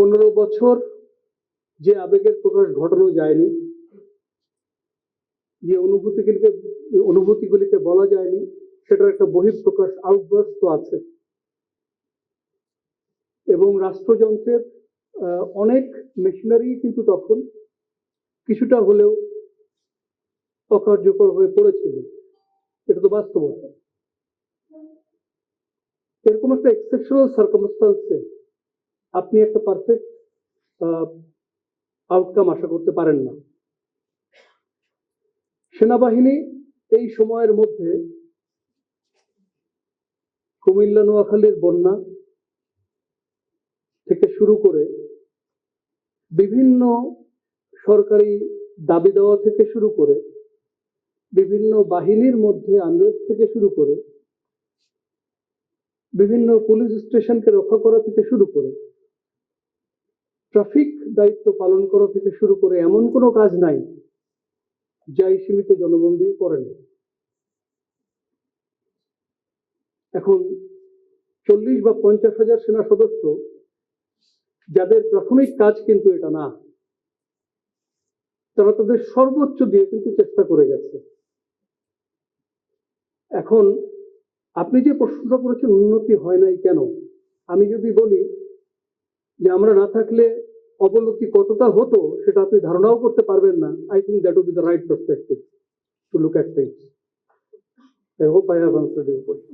পনেরো বছর যে আবেগের প্রকাশ ঘটানো যায়নি, যে অনুভূতিগুলিকে অনুভূতিগুলিকে বলা যায়নি, সেটার একটা বহিঃপ্রকাশ আউটবার্স আছে। এবং রাষ্ট্রযন্ত্রের অনেক মেশিনারি কিন্তু তখন কিছুটা হলেও অকার্যকর হয়ে পড়েছিল। এটা তো বাস্তবতা। এরকম একটা এক্সেপশনাল সার্কামস্টান্সে আপনি একটা পারফেক্ট আউটকাম আশা করতে পারেন না। সেনাবাহিনী এই সময়ের মধ্যে কুমিল্লা, নোয়াখালীর বন্যা থেকে শুরু করে বিভিন্ন সরকারি দাবি দেওয়া থেকে শুরু করে বিভিন্ন বাহিনীর মধ্যে আন্দোলন থেকে শুরু করে বিভিন্ন পুলিশ স্টেশনকে রক্ষা করা থেকে শুরু করে ট্রাফিক দায়িত্ব পালন করা থেকে শুরু করে এমন কোনো কাজ নাই যা এই সীমিত জনগণ দিয়ে করেন এখন চল্লিশ বা পঞ্চাশ হাজার সেনা সদস্য, যাদের প্রাথমিক কাজ কিন্তু এটা না, তারা তাদের সর্বোচ্চ দিয়ে কিন্তু চেষ্টা করে গেছে। এখন আপনি যে প্রশ্নটা করেছেন, উন্নতি হয় নাই কেন? আমি যদি বলি আমরা না থাকলে অবনতি কতটা হতো, সেটা আপনি ধারণাও করতে পারবেন না। I think that be the right perspective to look at things I hope I have answered your question